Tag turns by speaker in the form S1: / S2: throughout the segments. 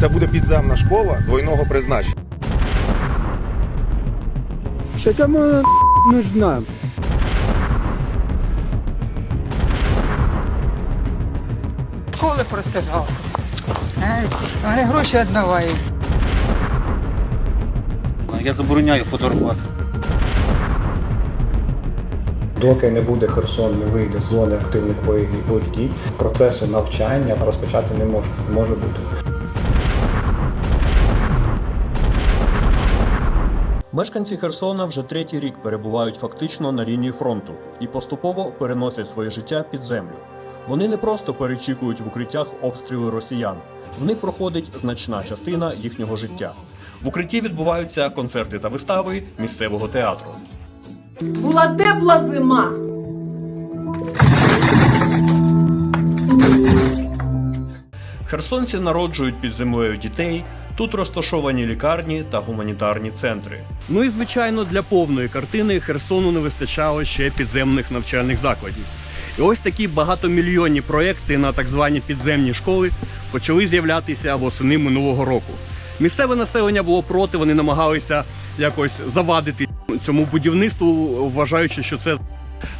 S1: Це буде підземна школа двойного призначення.
S2: Да кому она нужна?
S3: Школи просто жалко. Е, Вони гроші відмивають.
S4: Я забороняю фотографуватися.
S5: Доки не буде Херсон, не вийде з зони активних бойових дій, процесу навчання розпочати не може, не може бути.
S6: Мешканці Херсона вже третій рік перебувають фактично на лінії фронту і поступово переносять своє життя під землю. Вони не просто перечікують в укриттях обстріли росіян. В них проходить значна частина їхнього життя. В укритті відбуваються концерти та вистави місцевого театру.
S7: Була тепла зима.
S6: Херсонці народжують під землею дітей. Тут розташовані лікарні та гуманітарні центри. Ну і звичайно, для повної картини Херсону не вистачало ще підземних навчальних закладів. І ось такі багатомільйонні проекти на так звані підземні школи почали з'являтися восени минулого року. Місцеве населення було проти, вони намагалися якось завадити цьому будівництву, вважаючи, що це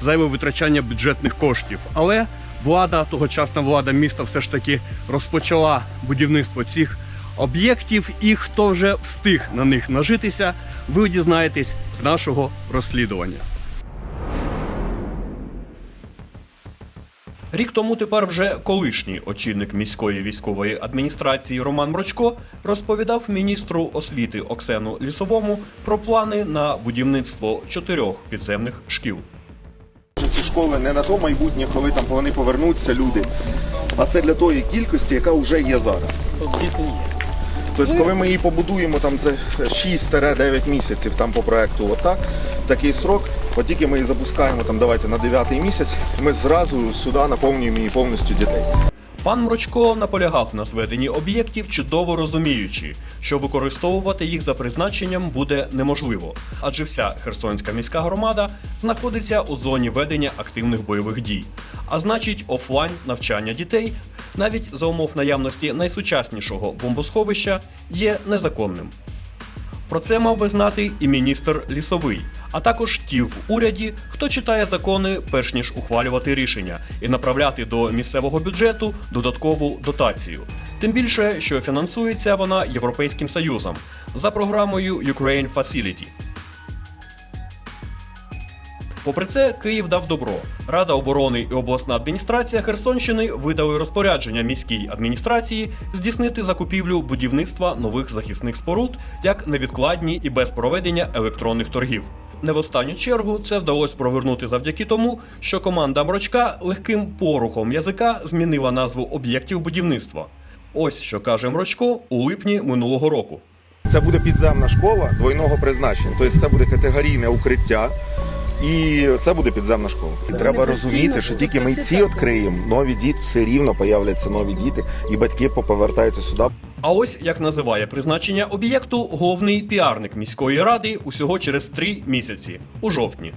S6: зайве витрачання бюджетних коштів. Але влада, тогочасна влада міста, все ж таки розпочала будівництво цих об'єктів, і хто вже встиг на них нажитися, ви дізнаєтесь з нашого розслідування. Рік тому тепер вже колишній очільник міської військової адміністрації Роман Мрочко розповідав міністру освіти Оксену Лісовому про плани на будівництво чотирьох підземних шкіл.
S1: Ці школи не на то майбутнє, коли там вони повернуться люди, а це для тої кількості, яка вже є зараз. Тобто, коли ми її побудуємо там за 6-9 місяців там по проекту, отак, такий срок, от тільки ми її запускаємо там, давайте на 9 місяць, ми зразу сюди наповнюємо її повністю дітей.
S6: Пан Мрочко наполягав на зведенні об'єктів, чудово розуміючи, що використовувати їх за призначенням буде неможливо, адже вся Херсонська міська громада знаходиться у зоні ведення активних бойових дій. А значить, офлайн навчання дітей, навіть за умов наявності найсучаснішого бомбосховища, є незаконним. Про це мав би знати і міністр лісовий, а також ті в уряді, хто читає закони, перш ніж ухвалювати рішення і направляти до місцевого бюджету додаткову дотацію. Тим більше, що фінансується вона Європейським Союзом за програмою Ukraine Facility. Попри це, Київ дав добро. Рада оборони і обласна адміністрація Херсонщини видали розпорядження міській адміністрації здійснити закупівлю будівництва нових захисних споруд як невідкладні і без проведення електронних торгів. Не в останню чергу це вдалося провернути завдяки тому, що команда Мрочка легким порухом язика змінила назву об'єктів будівництва. Ось що каже Мрочко у липні минулого року.
S1: Це буде підземна школа двойного призначення. Тобто це буде категорійне укриття. І це буде підземна школа. І треба розуміти, що тільки ми ці відкриємо, нові діти все рівно появляться нові діти, і батьки поповертаються сюди.
S6: А ось як називає призначення об'єкту головний піарник міської ради усього через три місяці у жовтні.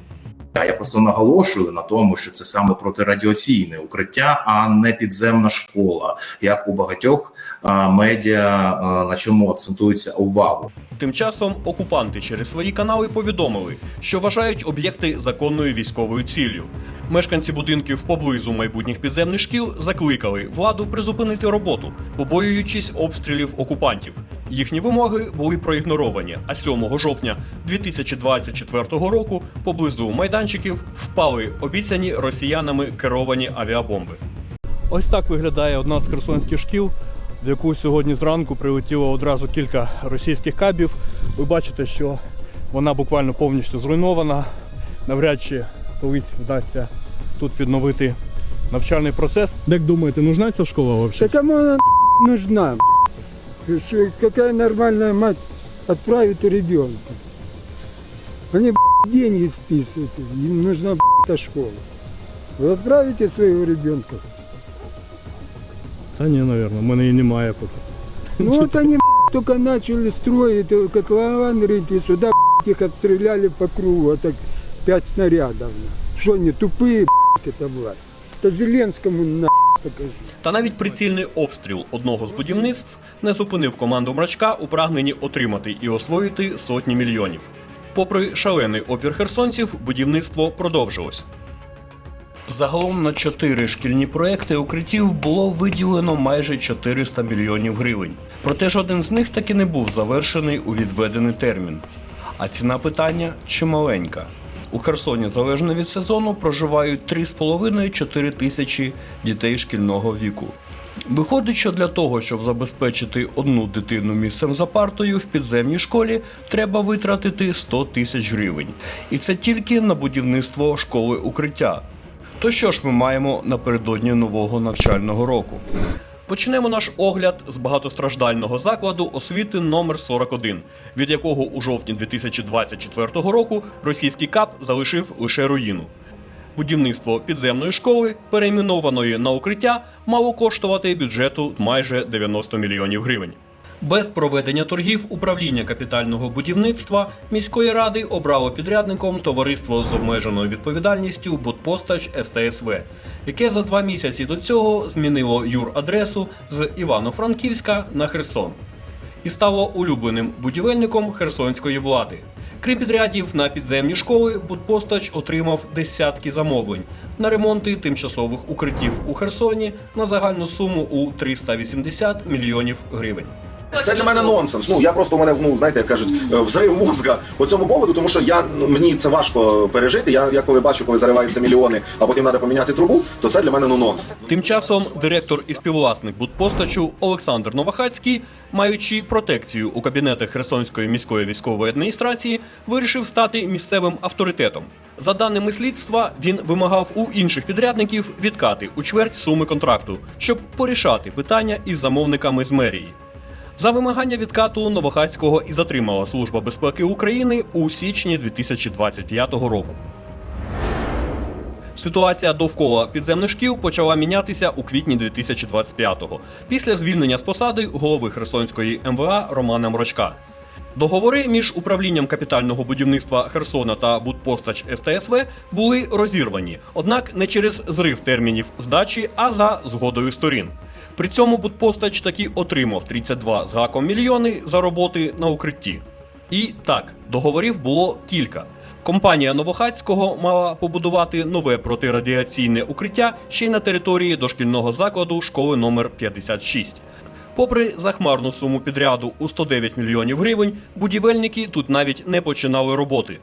S8: Я просто наголошую на тому, що це саме протирадіаційне укриття, а не підземна школа, як у багатьох а, медіа а, на чому акцентується увагу.
S6: Тим часом окупанти через свої канали повідомили, що вважають об'єкти законною військовою ціллю. Мешканці будинків поблизу майбутніх підземних шкіл закликали владу призупинити роботу, побоюючись обстрілів окупантів. Їхні вимоги були проігноровані. А 7 жовтня 2024 року поблизу майданчиків впали обіцяні росіянами керовані авіабомби. Ось так виглядає одна з херсонських шкіл, в яку сьогодні зранку прилетіло одразу кілька російських кабів. Ви бачите, що вона буквально повністю зруйнована. Навряд чи колись вдасться тут відновити навчальний процес. Як думаєте, нужна ця школа
S2: Да
S6: взагалі?
S2: кому она нужна? Что- Какая нормальная мать отправит ребенка? Они деньги списывают, им нужна эта школа. Вы отправите своего ребенка?
S6: Та ні, мабуть, в мене її немає поки.
S2: Ну вот они только начали строить э, котлован рыть, и сюда их обстреляли по кругу, а так пять снарядов. Что они тупые, Это власть? Это Зеленскому на покажи.
S6: Та навіть прицільний обстріл одного з будівництв не зупинив команду мрачка у прагненні отримати і освоїти сотні мільйонів. Попри шалений опір херсонців, будівництво продовжилось. Загалом на чотири шкільні проекти укриттів було виділено майже 400 мільйонів гривень. Проте жоден з них таки не був завершений у відведений термін. А ціна питання чималенька. У Херсоні, залежно від сезону, проживають 3,5-4 тисячі дітей шкільного віку. Виходить, що для того, щоб забезпечити одну дитину місцем за партою в підземній школі, треба витратити 100 тисяч гривень. І це тільки на будівництво школи укриття. То що ж ми маємо напередодні нового навчального року? Почнемо наш огляд з багатостраждального закладу освіти номер 41, від якого у жовтні 2024 року російський КАП залишив лише руїну. Будівництво підземної школи, перейменованої на укриття, мало коштувати бюджету майже 90 мільйонів гривень. Без проведення торгів управління капітального будівництва міської ради обрало підрядником товариство з обмеженою відповідальністю Будпостач СТСВ, яке за два місяці до цього змінило юрадресу з Івано-Франківська на Херсон і стало улюбленим будівельником херсонської влади. Крім підрядів на підземні школи, Будпостач отримав десятки замовлень на ремонти тимчасових укриттів у Херсоні на загальну суму у 380 мільйонів гривень.
S1: Це для мене нонсенс. Ну я просто у мене ну знаєте, як кажуть, е, взрив мозга по цьому поводу, тому що я ну, мені це важко пережити. Я, я коли бачу, коли зариваються мільйони, а потім треба поміняти трубу, то це для мене ну нонсенс.
S6: Тим часом директор і співвласник Будпостачу Олександр Новохацький, маючи протекцію у кабінетах Херсонської міської військової адміністрації, вирішив стати місцевим авторитетом. За даними слідства, він вимагав у інших підрядників відкати у чверть суми контракту, щоб порішати питання із замовниками з мерії. За вимагання відкату Новохацького і затримала Служба безпеки України у січні 2025 року. Ситуація довкола підземних шкіл почала мінятися у квітні 2025-го, після звільнення з посади голови Херсонської МВА Романа Мрочка. Договори між управлінням капітального будівництва Херсона та Будпостач СТСВ були розірвані, однак не через зрив термінів здачі, а за згодою сторін. При цьому Будпостач таки отримав 32 з гаком мільйони за роботи на укритті. І так, договорів було кілька. Компанія Новохацького мала побудувати нове протирадіаційне укриття ще й на території дошкільного закладу школи номер 56. Попри захмарну суму підряду у 109 мільйонів гривень, будівельники тут навіть не починали роботи.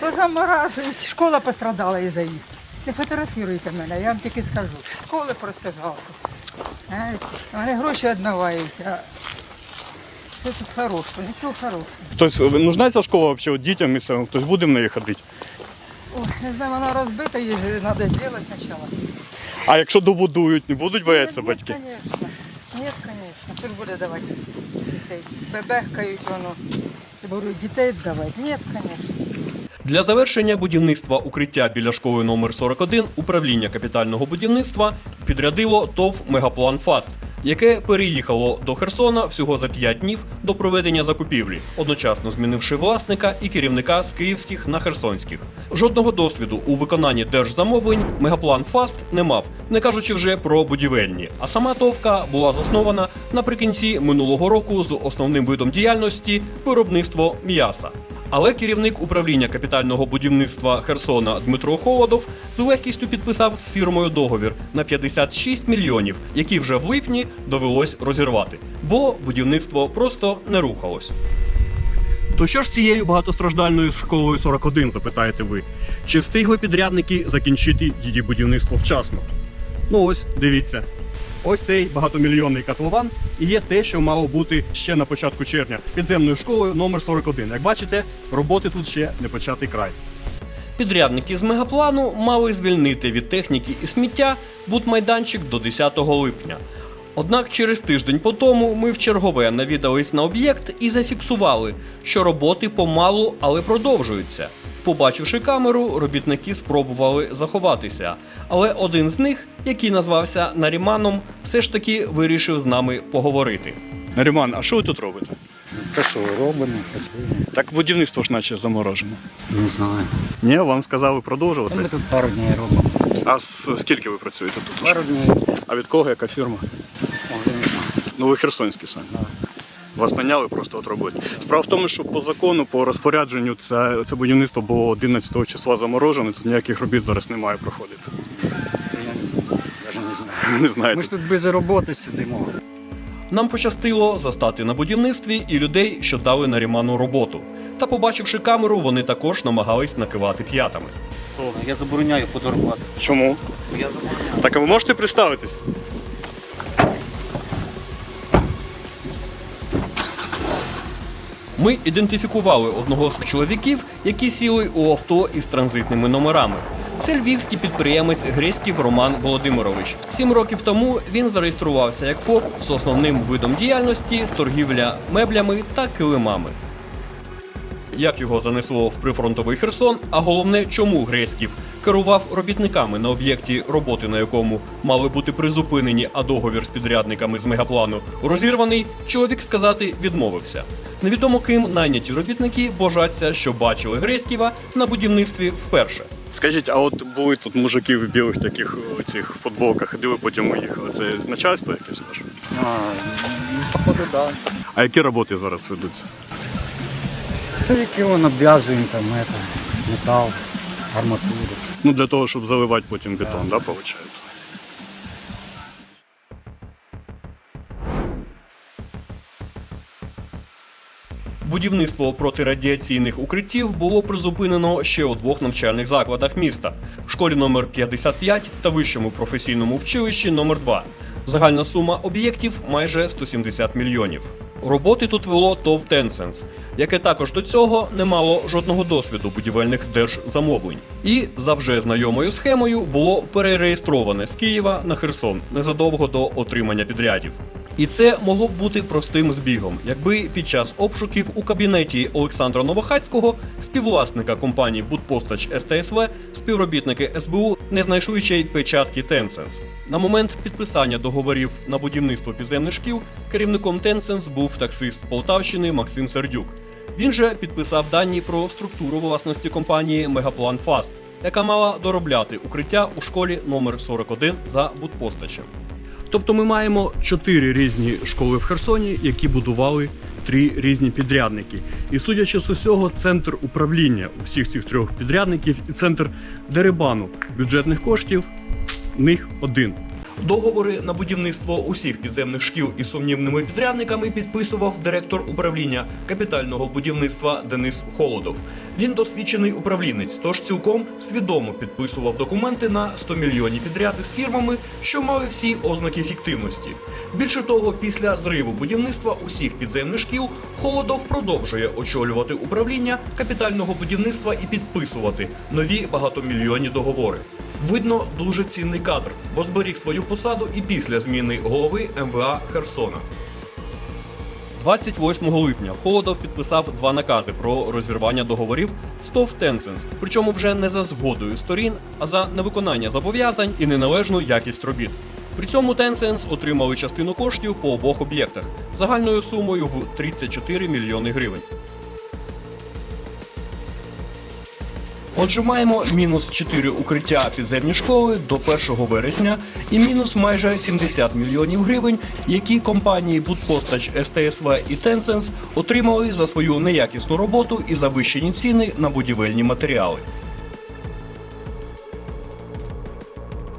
S3: Позаморажують. Школа пострадала із-за їх. Не фотографіруйте мене, я вам тільки скажу. Школи просто жалко. Вони гроші відмивають, а що тут хорошого? Нічого хорошого.
S9: Тобто нужна ця школа от дітям місцевим? Хтось буде в неї ходити?
S3: Ой, не знаю, вона розбита, її треба зробити спочатку.
S9: А якщо добудують, не будуть боятися
S3: Ні,
S9: батьки?
S3: Ні, звісно. Ні, звісно. Хто буде давати дітей? Бебехкають воно. Говорю, дітей давати? Ні, звісно.
S6: Для завершення будівництва укриття біля школи номер 41 управління капітального будівництва підрядило ТОВ Мегаплан Фаст, яке переїхало до Херсона всього за 5 днів до проведення закупівлі, одночасно змінивши власника і керівника з київських на херсонських. Жодного досвіду у виконанні держзамовлень Мегаплан Фаст не мав, не кажучи вже про будівельні. А сама товка була заснована наприкінці минулого року з основним видом діяльності виробництво м'яса. Але керівник управління капітального будівництва Херсона Дмитро Холодов з легкістю підписав з фірмою договір на 56 мільйонів, які вже в липні довелось розірвати, бо будівництво просто не рухалось. То що ж з цією багатостраждальною школою 41, запитаєте ви? Чи встигли підрядники закінчити її будівництво вчасно? Ну ось, дивіться. Ось цей багатомільйонний котлован і є те, що мало бути ще на початку червня підземною школою номер 41. Як бачите, роботи тут ще не початий край. Підрядники з мегаплану мали звільнити від техніки і сміття будмайданчик до 10 липня. Однак через тиждень по тому ми в чергове навідались на об'єкт і зафіксували, що роботи помалу, але продовжуються. Побачивши камеру, робітники спробували заховатися, але один з них, який назвався Наріманом, все ж таки вирішив з нами поговорити.
S9: Наріман, а що ви тут робите?
S10: Та що, робимо, працюємо.
S9: Так будівництво ж наче заморожено.
S10: Не знаю.
S9: Ні, вам сказали продовжувати.
S10: ми тут пару днів робимо.
S9: А з скільки ви працюєте тут?
S10: Пару днів,
S9: А від кого яка фірма?
S10: може, не знаю.
S9: Ну ви херсонські самі. Вас наняли просто от роботи. Справа в тому, що по закону, по розпорядженню, це, це будівництво було 11 числа заморожене, тут ніяких робіт зараз немає проходити.
S10: Я навіть не знаю.
S9: Не знаєте.
S10: Ми ж тут без роботи сидимо.
S6: Нам пощастило застати на будівництві і людей, що дали наріману роботу. Та побачивши камеру, вони також намагались накивати п'ятами.
S4: Я забороняю фотографуватися.
S9: Чому?
S4: Я забороняю.
S9: Так а ви можете представитись?
S6: Ми ідентифікували одного з чоловіків, які сіли у авто із транзитними номерами. Це львівський підприємець Греськів Роман Володимирович. Сім років тому він зареєструвався як ФОП з основним видом діяльності торгівля меблями та килимами. Як його занесло в прифронтовий Херсон, а головне, чому Греськів керував робітниками на об'єкті, роботи на якому мали бути призупинені, а договір з підрядниками з мегаплану розірваний, чоловік сказати відмовився. Невідомо ким найняті робітники божаться, що бачили Греськіва на будівництві вперше.
S9: Скажіть, а от були тут мужики в білих таких цих футболках, і ви потім уїхали. Це начальство якесь ваше?
S10: Ну, походу, так.
S9: А які роботи зараз ведуться?
S10: Та які воно обв'язуємо там, метал, арматуру.
S9: Ну для того, щоб заливати потім бетон, да, виходить?
S6: Будівництво протирадіаційних укриттів було призупинено ще у двох навчальних закладах міста: школі номер 55 та вищому професійному училищі номер 2 Загальна сума об'єктів майже 170 мільйонів. Роботи тут вело ТОВ Tencents, яке також до цього не мало жодного досвіду будівельних держзамовлень. І за вже знайомою схемою було перереєстроване з Києва на Херсон незадовго до отримання підрядів. І це могло б бути простим збігом, якби під час обшуків у кабінеті Олександра Новохацького, співвласника компанії Будпостач СТСВ, співробітники СБУ не знайшли ще й печатки Tencents. На момент підписання договорів на будівництво підземних шкіл керівником Tencents був таксист з Полтавщини Максим Сердюк. Він же підписав дані про структуру власності компанії Мегаплан Фаст, яка мала доробляти укриття у школі номер 41 за Будпостачем. Тобто ми маємо чотири різні школи в Херсоні, які будували три різні підрядники. І судячи з усього, центр управління у всіх цих трьох підрядників і центр дерибану бюджетних коштів в них один. Договори на будівництво усіх підземних шкіл із сумнівними підрядниками підписував директор управління капітального будівництва Денис Холодов. Він досвідчений управлінець, тож цілком свідомо підписував документи на 100 мільйонні підряди з фірмами, що мали всі ознаки фіктивності. Більше того, після зриву будівництва усіх підземних шкіл Холодов продовжує очолювати управління капітального будівництва і підписувати нові багатомільйонні договори. Видно, дуже цінний кадр, бо зберіг свою посаду і після зміни голови МВА Херсона. 28 липня Холодов підписав два накази про розірвання договорів з ТОВ Tencents, причому вже не за згодою сторін, а за невиконання зобов'язань і неналежну якість робіт. При цьому Tencents отримали частину коштів по обох об'єктах загальною сумою в 34 мільйони гривень. Отже, маємо мінус 4 укриття підземні школи до 1 вересня і мінус майже 70 мільйонів гривень, які компанії Будпостач, СТСВ і Тенсенс отримали за свою неякісну роботу і завищені ціни на будівельні матеріали.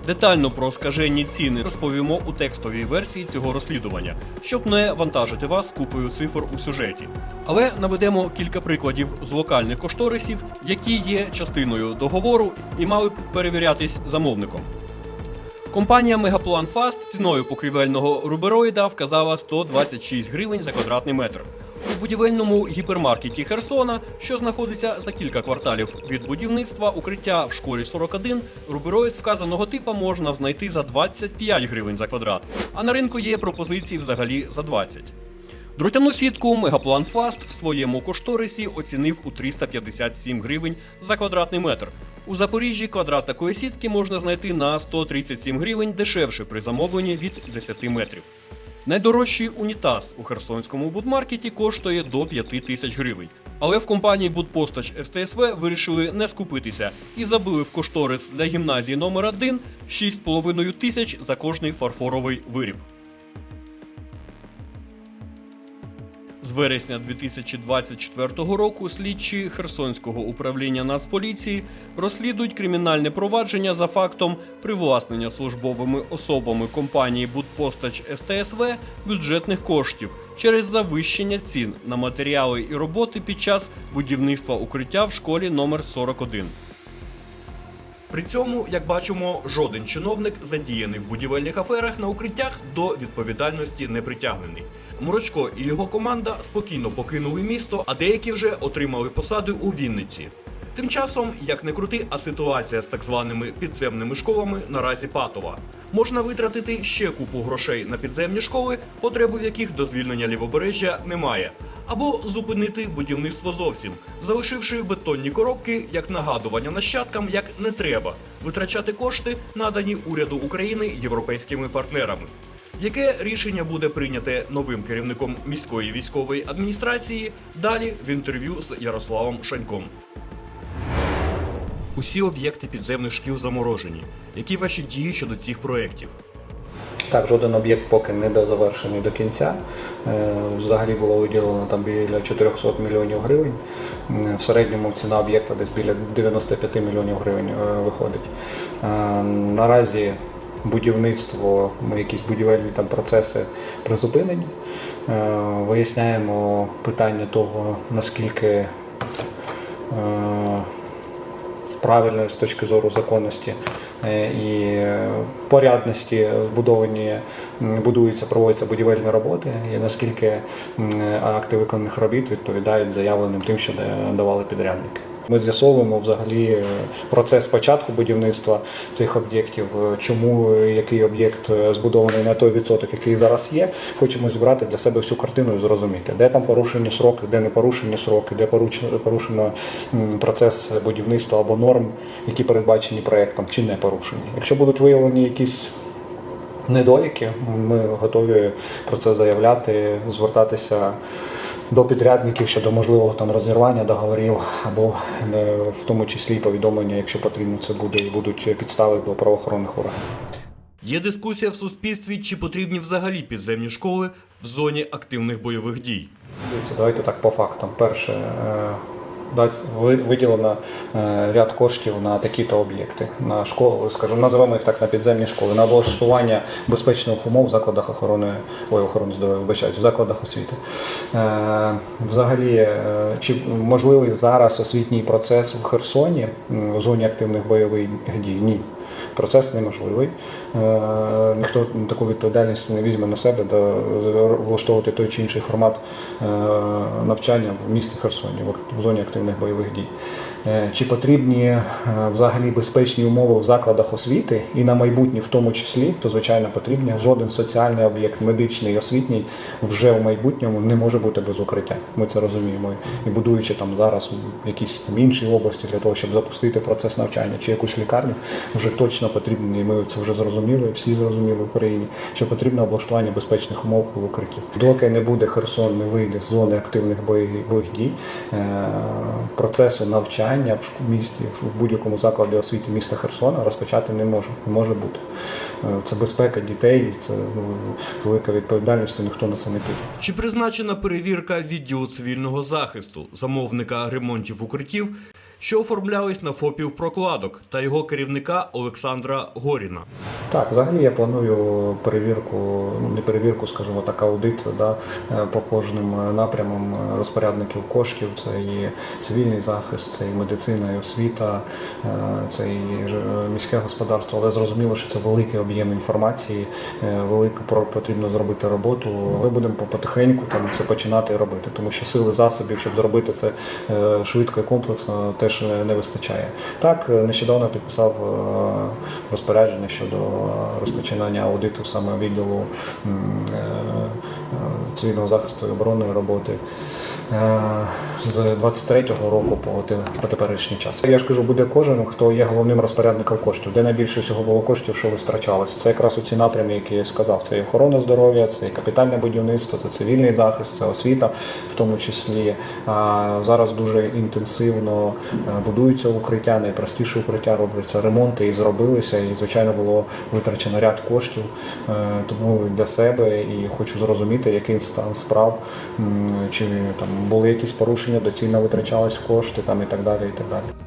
S6: Детально про скажені ціни розповімо у текстовій версії цього розслідування, щоб не вантажити вас купою цифр у сюжеті. Але наведемо кілька прикладів з локальних кошторисів, які є частиною договору і мали б перевірятись замовником. Компанія Мегаплан Фаст ціною покрівельного рубероїда вказала 126 гривень за квадратний метр. У будівельному гіпермаркеті Херсона, що знаходиться за кілька кварталів від будівництва укриття в школі 41, рубероїд вказаного типа можна знайти за 25 гривень за квадрат, а на ринку є пропозиції взагалі за 20. Дротяну сітку Мегаплан Фаст в своєму кошторисі оцінив у 357 гривень за квадратний метр. У Запоріжжі квадрат такої сітки можна знайти на 137 гривень дешевше при замовленні від 10 метрів. Найдорожчий унітаз у Херсонському будмаркеті коштує до 5 тисяч гривень. Але в компанії Будпостач СТСВ вирішили не скупитися і забили в кошторис для гімназії номер 1 6,5 тисяч за кожний фарфоровий виріб. З вересня 2024 року слідчі Херсонського управління Нацполіції розслідують кримінальне провадження за фактом привласнення службовими особами компанії Будпостач СТСВ бюджетних коштів через завищення цін на матеріали і роботи під час будівництва укриття в школі номер 41. При цьому, як бачимо, жоден чиновник, задіяний в будівельних аферах на укриттях, до відповідальності не притягнений. Мурочко і його команда спокійно покинули місто, а деякі вже отримали посади у Вінниці. Тим часом, як не крути, а ситуація з так званими підземними школами наразі патова. Можна витратити ще купу грошей на підземні школи, потреби в яких до звільнення лівобережжя немає, або зупинити будівництво зовсім, залишивши бетонні коробки як нагадування нащадкам, як не треба витрачати кошти, надані уряду України європейськими партнерами. Яке рішення буде прийняте новим керівником міської військової адміністрації? Далі в інтерв'ю з Ярославом Шаньком. Усі об'єкти підземних шкіл заморожені. Які ваші дії щодо цих проєктів?
S5: Так, жоден об'єкт поки не дозавершений до кінця. Е, Взагалі було виділено там біля 400 мільйонів гривень. В середньому ціна об'єкта десь біля 95 мільйонів гривень е, виходить. Е, Наразі будівництво, м, якісь будівельні там процеси призупинені. Е, Виясняємо питання того, наскільки е, правильно з точки зору законності е, і порядності збудовані, будуються, проводяться будівельні роботи, і наскільки акти виконаних робіт відповідають заявленим тим, що давали підрядники. Ми з'ясовуємо взагалі е, процес початку будівництва цих об'єктів, е, чому е, який об'єкт збудований на той відсоток, який зараз є. Хочемо зібрати для себе всю картину і зрозуміти, де там порушені сроки, де не порушені сроки, де порушено процес будівництва або норм, які передбачені проектом, чи не порушені. Якщо будуть виявлені якісь недоліки, ми готові про це заявляти, звертатися до підрядників щодо можливого там розірвання договорів, або е, в тому числі повідомлення, якщо потрібно, це буде і будуть підстави до правоохоронних органів.
S6: Є дискусія в суспільстві, чи потрібні взагалі підземні школи в зоні активних бойових дій.
S5: Давайте так по фактам. Перше, е, виділено е, ряд коштів на такі-то об'єкти, на школу, скажімо, називаємо їх так на підземні школи, на облаштування безпечних умов в закладах охорони, ой, охорони здоров'я, вибачаюсь, в закладах освіти. Е, Взагалі, е, чи можливий зараз освітній процес в Херсоні в зоні активних бойових дій? Ні. Процес неможливий. Е, Ніхто таку відповідальність не візьме на себе де влаштовувати той чи інший формат е, навчання в місті Херсоні в- в зоні активних бойових дій. Е, Чи потрібні е, взагалі безпечні умови в закладах освіти і на майбутнє в тому числі, то звичайно потрібні. Жоден соціальний об'єкт, медичний освітній вже в майбутньому не може бути без укриття. Ми це розуміємо. І будуючи там зараз в якійсь там іншій області для того, щоб запустити процес навчання чи якусь лікарню, вже точно потрібно, і ми це вже зрозуміли, всі зрозуміли в Україні, що потрібно облаштування безпечних умов в укритті. Доки не буде Херсон, не вийде з зони активних бойових дій, е, процесу навчання в місті, в будь-якому закладі освіти міста Херсона розпочати не може, не може бути. Е, Це безпека дітей, це ну, велика відповідальність, і ніхто на це не піде.
S6: Чи призначена перевірка відділу цивільного захисту, замовника ремонтів укриттів, що оформлялись на ФОПів прокладок та його керівника Олександра Горіна?
S5: Так, взагалі я планую перевірку, ну не перевірку, скажімо так, аудит да, е, по кожним е, напрямам е, розпорядників коштів. Це і цивільний захист, це і медицина, і освіта, це і міське господарство. Але зрозуміло, що це великий об'єм інформації, велику про- потрібно зробити роботу. Ми будемо потихеньку там це починати робити, тому що сили засобів, щоб зробити це швидко і комплексно, теж е, не вистачає. Так, е, нещодавно підписав е, розпорядження щодо розпочинання аудиту саме відділу цивільного захисту і оборонної роботи з 23-го року по те- по теперішній час. Я ж кажу, буде кожен, хто є головним розпорядником коштів, де найбільше всього було коштів, що витрачалося. Це якраз у ці напрямі, які я сказав. Це і охорона здоров'я, це і капітальне будівництво, це цивільний захист, це освіта, в тому числі. А зараз дуже інтенсивно е, будуються укриття, найпростіше укриття робляться ремонти і зробилися. І звичайно було витрачено ряд коштів. Е, Тому для себе і хочу зрозуміти, який стан справ, чи там були якісь порушення, доцільно витрачались кошти там і так далі. І так далі.